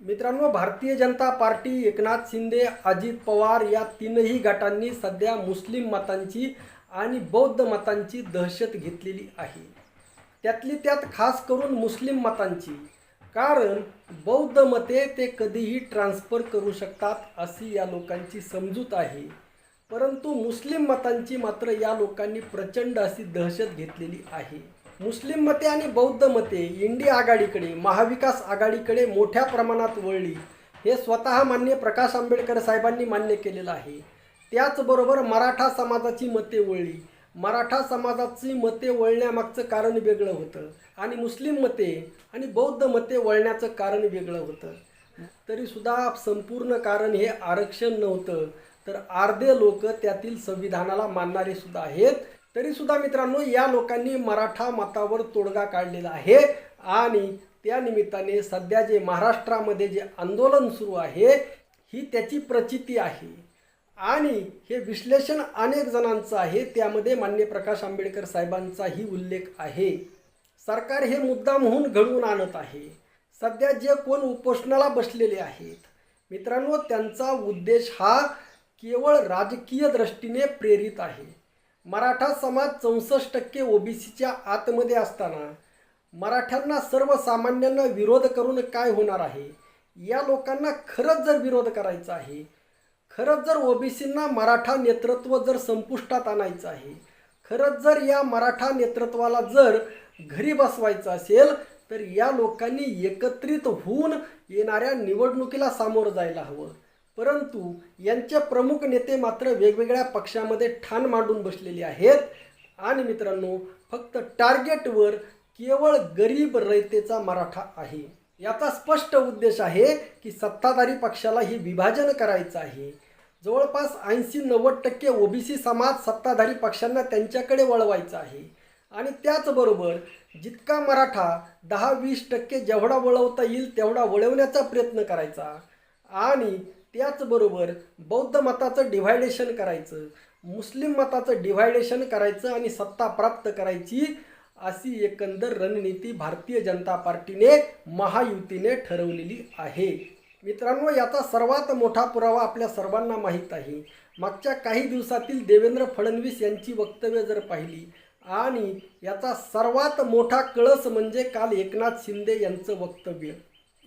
मित्रांनो भारतीय जनता पार्टी एकनाथ शिंदे अजित पवार या तीनही गटांनी सध्या मुस्लिम मतांची आणि बौद्ध मतांची दहशत घेतलेली आहे. त्यातली त्यात खास करून मुस्लिम मतांची. कारण बौद्ध मते ते कधीही ट्रान्सफर करू शकतात अशी या लोकांची समजूत आहे. परंतु मुस्लिम मतांची मात्र या लोकांनी प्रचंड अशी दहशत घेतलेली आहे. मुस्लिम मते आणि बौद्ध मते इंडिया आघाडीकडे महाविकास आघाडीकडे मोठ्या प्रमाणात वळली. हे स्वतः मान्य प्रकाश आंबेडकर साहेबांनी मान्य केलेलं आहे. त्याचबरोबर मराठा समाजाची मते वळली. मराठा समाजाची मते वळण्यामागचं कारण वेगळं होतं आणि मुस्लिम मते आणि बौद्ध मते वळण्याचं कारण वेगळं होतं. तरीसुद्धा संपूर्ण कारण हे आरक्षण नव्हतं तर अर्धे लोक त्यातील संविधानाला मानणारे सुद्धा आहेत. तरी सुद्धा मित्रांनो या लोकांनी मराठा मतावर तोडगा काढलेला आहे आणि त्या निमित्ताने सध्या जे महाराष्ट्रामध्ये जे आंदोलन सुरू आहे ही त्याची प्रचिती आहे. आणि हे विश्लेषण अनेक जणांचं आहे त्यामध्ये मान्य प्रकाश आंबेडकर साहेबांचाही उल्लेख आहे. सरकार हे मुद्दामहून घडवून आणत आहे. सध्या जे कोण उपोषणाला बसलेले आहेत मित्रांनो त्यांचा उद्देश हा केवळ राजकीय दृष्टीने प्रेरित आहे. मराठा समाज चौसष्ट टक्के ओबीसीच्या आतमध्ये असताना मराठ्यांना सर्वसामान्यांना विरोध करून काय होणार आहे? या लोकांना खरंच जर विरोध करायचा आहे खरंच जर ओबीसींना मराठा नेतृत्व जर संपुष्टात आणायचं आहे खरंच जर या मराठा नेतृत्वाला जर घरी बसवायचं असेल तर या लोकांनी एकत्रित होऊन येणाऱ्या निवडणुकीला सामोरं जायला हवं. परंतु यांचे प्रमुख नेते मात्र वेगवेगळ्या पक्षामध्ये ठाण मांडून बसलेले आहेत. आणि मित्रांनो फक्त टार्गेटवर केवळ गरीब रयतेचा मराठा आहे. याचा स्पष्ट उद्देश आहे की सत्ताधारी पक्षाला हे विभाजन करायचं आहे. जवळपास ऐंशी नव्वद टक्के ओबीसी समाज सत्ताधारी पक्षांना त्यांच्याकडे वळवायचा आहे. आणि त्याचबरोबर जितका मराठा दहा वीस टक्के जेवढा वळवता येईल तेवढा वळवण्याचा प्रयत्न करायचा. आणि त्याचबरोबर बौद्ध मताचं डिव्हायडेशन करायचं मुस्लिम मताचं डिव्हायडेशन करायचं आणि सत्ता प्राप्त करायची अशी एकंदर रणनीती भारतीय जनता पार्टीने महायुतीने ठरवलेली आहे. मित्रांनो याचा सर्वात मोठा पुरावा आपल्या सर्वांना माहीत आहे. मागच्या काही दिवसातील देवेंद्र फडणवीस यांची वक्तव्य जर पाहिली आणि याचा सर्वात मोठा कळस म्हणजे काल एकनाथ शिंदे यांचं वक्तव्य.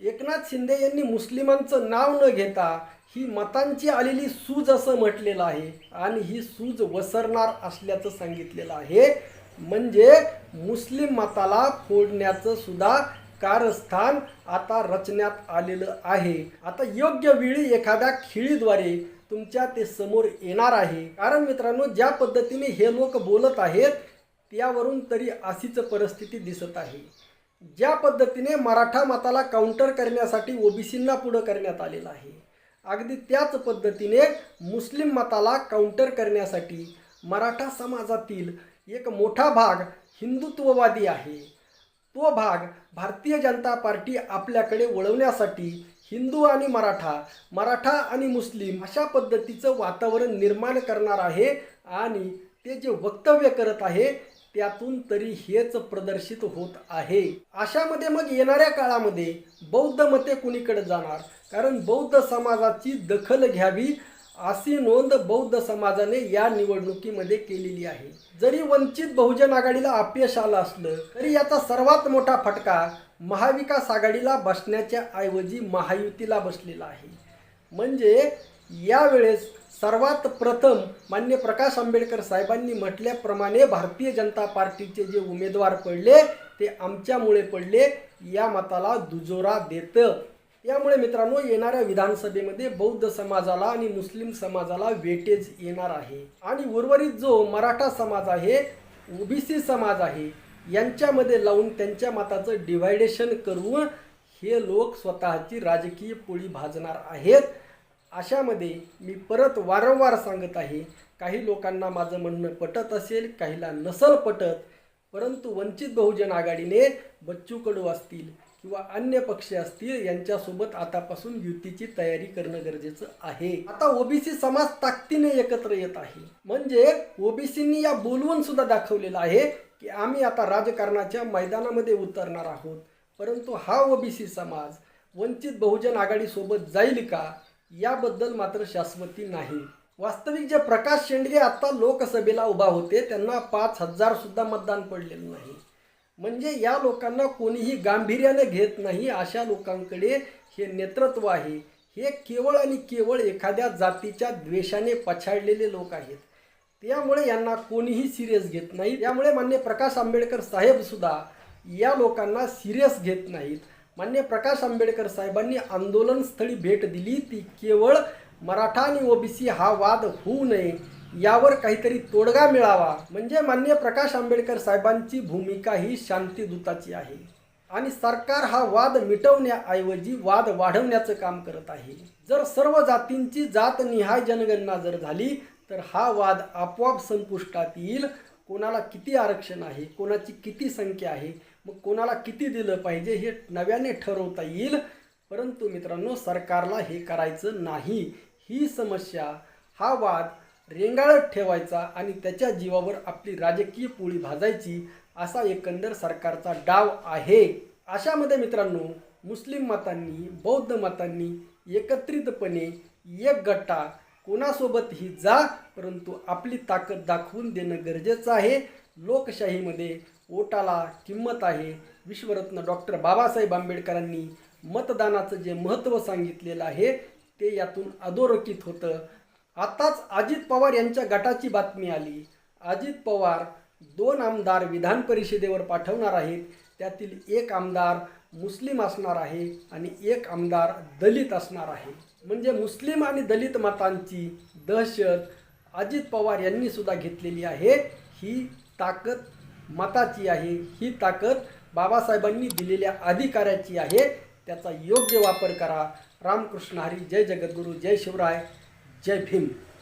एकनाथ शिंदे यांनी मुस्लिमांचं नाव न घेता ही मतांची आलेली सूज असं म्हटलेलं आहे आणि ही सूज वसरणार असल्याचं सांगितलेलं आहे. म्हणजे मुस्लिम मताला फोडण्याचं सुद्धा कारस्थान आता रचण्यात आलेलं आहे. आता योग्य वेळी एखाद्या खिळीद्वारे तुमच्या ते समोर येणार आहे. कारण मित्रांनो ज्या पद्धतीने हे लोक बोलत आहेत त्यावरून तरी अशीच परिस्थिती दिसत आहे. ज्या पद्धतीने मराठा मताला काउंटर करण्यासाठी ओबीसींना पुढं करण्यात आलेलं आहे. अगदी त्याच पद्धतीने मुस्लिम मताला काउंटर करण्यासाठी मराठा समाजातील एक मोठा भाग हिंदुत्ववादी आहे. तो भाग भारतीय जनता पार्टी आपल्याकडे वळवण्यासाठी हिंदू आणि मराठा मराठा आणि मुस्लिम अशा पद्धतीचं वातावरण निर्माण करणार आहे आणि ते जे वक्तव्य करत आहे त्यातून तरी हेच प्रदर्शित होत आहे. अशामध्ये मग येणाऱ्या काळामध्ये बौद्ध मते कुणीकडे जाणार? कारण बौद्ध समाजाची दखल घ्यावी अशी नोंद बौद्ध समाजाने या निवडणुकीमध्ये केलेली आहे. जरी वंचित बहुजन आघाडीला अपयश आलं असलं तरी याचा सर्वात मोठा फटका महाविकास आघाडीला बसण्याच्या ऐवजी महायुतीला बसलेला आहे. म्हणजे यावेळेस सर्वात प्रथम मान्य प्रकाश आंबेडकर साहेबांनी म्हटल्याप्रमाणे भारतीय जनता पार्टीचे जे उमेदवार पडले ते आमच्यामुळे पडले या मताला दुजोरा देतं. यामुळे मित्रांनो येणाऱ्या विधानसभेमध्ये बौद्ध समाजाला आणि मुस्लिम समाजाला वेटेज येणार आहे. आणि उर्वरित जो मराठा समाज आहे ओबीसी समाज आहे यांच्यामध्ये लावून त्यांच्या मताचं डिव्हायडेशन करून हे लोक स्वतःची राजकीय पोळी भाजणार आहेत. अशामध्ये मी परत वारंवार सांगत आहे काही लोकांना माझं म्हणणं पटत असेल काहीला नसल पटत परंतु वंचित बहुजन आघाडीने बच्चू कडू असतील किंवा अन्य पक्ष असतील यांच्यासोबत आतापासून युतीची तयारी करणं गरजेचं आहे. आता ओबीसी समाज ताकदीने एकत्र येत आहे. म्हणजे ओबीसींनी या बोलवून सुद्धा दाखवलेलं आहे की आम्ही आता राजकारणाच्या मैदानामध्ये उतरणार आहोत. परंतु हा ओबीसी समाज वंचित बहुजन आघाडीसोबत जाईल का? याबद्दल मात्र शाश्वती नाही. वास्तविक जे प्रकाश शेंडगे आता लोकसभेला उभा होते त्यांना पाच हजारसुद्धा मतदान पडलेलं नाही. म्हणजे या लोकांना कोणीही गांभीर्याने घेत नाही अशा लोकांकडे हे नेतृत्व आहे. हे केवळ आणि केवळ एखाद्या जातीच्या द्वेषाने पछाडलेले लोक आहेत. त्यामुळे यांना कोणीही सिरियस घेत नाही. त्यामुळे मान्य प्रकाश आंबेडकर साहेबसुद्धा या लोकांना सिरियस घेत नाहीत. मान्य प्रकाश आंबेडकर साहेबांनी आंदोलनस्थळी भेट दिली. ती केवळ मराठा आणि ओबीसी हा वाद होऊ नये यावर काहीतरी तोडगा मिळावा. म्हणजे मान्य प्रकाश आंबेडकर साहेबांची भूमिका ही शांतीदूताची आहे. आणि सरकार हा वाद मिटवण्याऐवजी वाद वाढवण्याचं काम करत आहे. जर सर्व जातींची जातनिहाय जनगणना जर झाली तर हा वाद आपोआप संपुष्टात येईल. कोणाला किती आरक्षण आहे कोणाची किती संख्या आहे मग कोणाला किती दिलं पाहिजे हे नव्याने ठरवता येईल? परंतु मित्रांनो सरकारला हे करायचं नाही. ही समस्या हा वाद रेंगाळत ठेवायचा आणि त्याच्या जीवावर आपली राजकीय पोळी भाजायची असा एकंदर सरकारचा डाव आहे. अशामध्ये मित्रांनो मुस्लिम मतांनी बौद्ध मतांनी एकत्रितपणे एक गट्टा कोणासोबतही जा परंतु आपली ताकद दाखवून देणं गरजेचं आहे. लोकशाहीमध्ये ओटाला किंमत आहे. विश्वरत्न डॉक्टर बाबासाहेब आंबेडकरांनी मतदानाचं जे महत्त्व सांगितलेलं आहे ते यातून अधोरेखित होतं. आताच अजित पवार यांच्या गटाची बातमी आली. अजित पवार दोन आमदार विधान परिषदेवर पाठवणार आहेत. त्यातील एक आमदार मुस्लिम असणार आहे आणि एक आमदार दलित असणार आहे. म्हणजे मुस्लिम आणि दलित मतांची दहशत अजित पवार यांनीसुद्धा घेतलेली आहे. ही ताकद मताची आहे. ही ताकद बाबासाहेबांनी दिलेल्या अधिकाऱ्याची आहे. त्याचा योग्य वापर करा. रामकृष्ण हरी. जय जगद्गुरू. जय शिवराय. जय भीम.